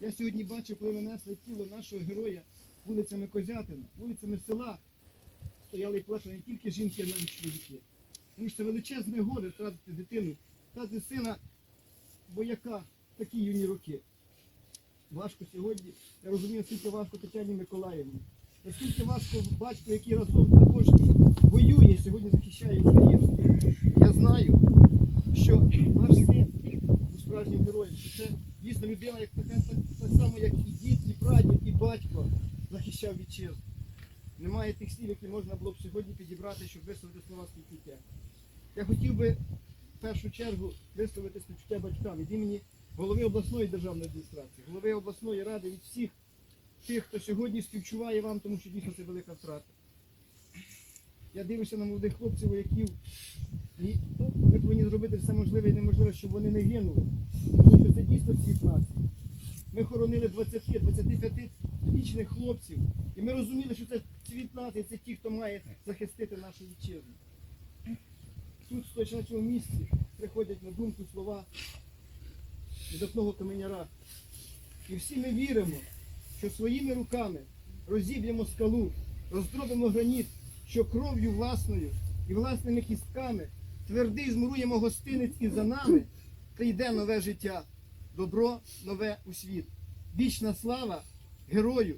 Я сьогодні бачив, коли винесли тіло нашого героя вулицями Козятина, вулицями села, стояли і плакали не тільки жінки, а навіть чоловіки. Тому що це величезне горе втратити дитину, втратити сина бояка в такі юні роки. Важко сьогодні, я розумію, наскільки важко Тетяні Миколаївні. Наскільки важко батько, який разом також воює, сьогодні захищає Україну. Я знаю, що ваш син був справжнім героєм, що це дійсно людина, як така, так, само, як і дід, і прадід, і батько захищав вітчизну. Немає тих слів, які можна було б сьогодні підібрати, щоб висловити слова співчуття. Я хотів би в першу чергу висловити співчуття батькам від імені голови обласної державної адміністрації, голови обласної ради від всіх тих, хто сьогодні співчуває вам, тому що дійсно це велика втрата. Я дивлюся на молодих хлопців, вояків, ми повинні зробити все можливе і неможливе, щоб вони не гинули. Тому що це дійсно. Ми хоронили 20-25-річних хлопців, і ми розуміли, що це цвіт нації, це ті, хто має захистити нашу вітчизну. Тут, стоячи на цьому місці, приходять на думку слова видатного каменяра. І всі ми віримо, що своїми руками розіб'ємо скалу, роздробимо граніт, що кров'ю власною і власними кістками твердий змуруємо гостинець і за нами прийде нове життя, добро нове у світ. Вічна слава герою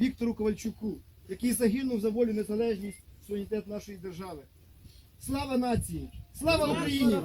Віктору Ковальчуку, який загинув за волю незалежність, суверенітет нашої держави. Слава нації! Слава Україні!